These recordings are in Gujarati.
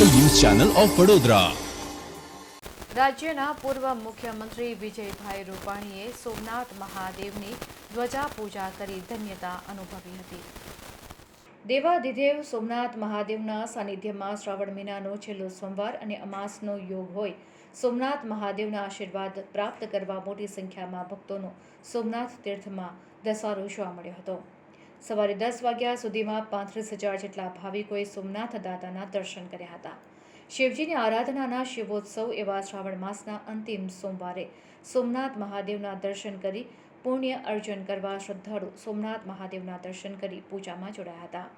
Channel of Vadodara. રાજ્યના પૂર્વ મુખ્યમંત્રી વિજયભાઈ રૂપાણીએ સોમનાથ મહાદેવની ધ્વજા પૂજા કરી ધન્યતા અનુભવી હતી. દેવાધિદેવ સોમનાથ મહાદેવના સાનિધ્યમાં શ્રાવણ મહિનાનો છેલ્લો સોમવાર અને અમાસનો યોગ હોય, સોમનાથ મહાદેવના આશીર્વાદ પ્રાપ્ત કરવા મોટી સંખ્યામાં ભક્તોનો સોમનાથ તીર્થમાં ધસારો જોવા મળ્યો હતો. સવારે દસ વાગ્યા સુધીમાં પાંત્રીસ હજાર જેટલા ભાવિકોએ સોમનાથ દાદાના દર્શન કર્યા હતા. શિવજીની આરાધનાના શિવોત્સવ એવા શ્રાવણ માસના અંતિમ સોમવારે સોમનાથ મહાદેવના દર્શન કરી પુણ્ય અર્જન કરવા શ્રદ્ધાળુ સોમનાથ મહાદેવના દર્શન કરી પૂજામાં જોડાયા હતા.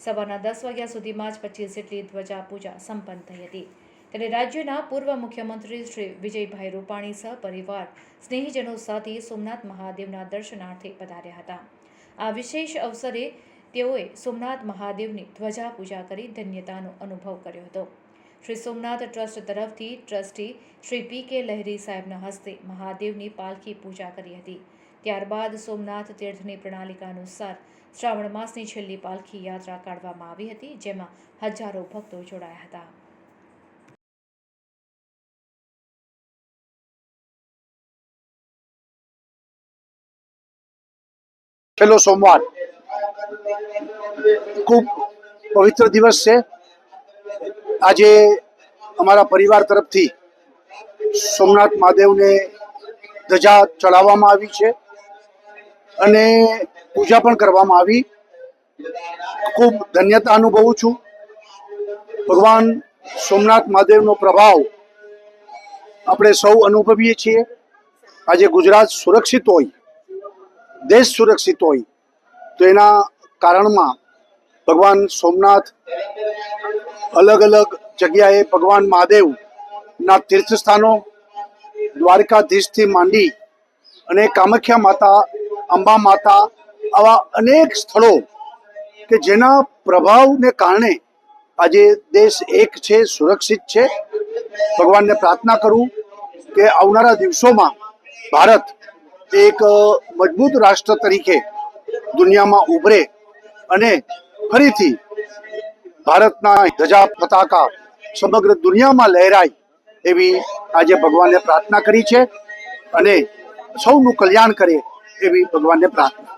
સવારના દસ વાગ્યા સુધીમાં જ પચીસ જેટલી ધ્વજા પૂજા સંપન્ન થઈ હતી. ત્યારે રાજ્યના પૂર્વ મુખ્યમંત્રી શ્રી વિજયભાઈ રૂપાણી સહપરિવાર સ્નેહીજનો સાથે સોમનાથ મહાદેવના દર્શનાર્થે પધાર્યા હતા. આ વિશેષ અવસરે તેઓએ સોમનાથ મહાદેવની ધ્વજા પૂજા કરી ધન્યતાનો અનુભવ કર્યો હતો. શ્રી સોમનાથ ટ્રસ્ટ તરફથી trustee Shri P K Lahiri સાહેબના હસ્તે મહાદેવની પાલખી પૂજા કરી હતી. ત્યારબાદ સોમનાથ તીર્થની પ્રણાલિકા અનુસાર શ્રાવણ માસની છેલ્લી પાલખી યાત્રા કાઢવામાં આવી હતી, જેમાં હજારો ભક્તો જોડાયા હતા. છેલ્લો સોમવાર. ખૂબ પવિત્ર દિવસ છે. આજે અમારા પરિવાર તરફથી સોમનાથ મહાદેવને ધજા ચડાવવામાં આવી છે અને પૂજા પણ કરવામાં આવી. ખૂબ ધન્યતા અનુભવું છું. ભગવાન સોમનાથ મહાદેવનો પ્રભાવ આપણે સૌ અનુભવીએ છીએ. આજે ગુજરાત સુરક્ષિત હોય. દેશ સુરક્ષિત હોય, તો એના કારણમાં ભગવાન સોમનાથ અલગ અલગ જગ્યાએ ભગવાન મહાદેવના તીર્થસ્થાનો, દ્વારકાધીશથી માંડી અને કામાખ્યા માતા, અંબા માતા આવા અનેક સ્થળો કે જેના પ્રભાવને કારણે આજે દેશ એક છે, સુરક્ષિત છે. ભગવાનને પ્રાર્થના કરું કે આવનારા દિવસોમાં ભારત એક મજબૂત રાષ્ટ્ર તરીકે દુનિયામાં ઉભરે અને ફરીથી ભારતના ધજા પતાકા સમગ્ર દુનિયામાં લહેરાય એવી આજે ભગવાનને પ્રાર્થના કરી છે અને સૌનું કલ્યાણ કરે એવી ભગવાનને પ્રાર્થના.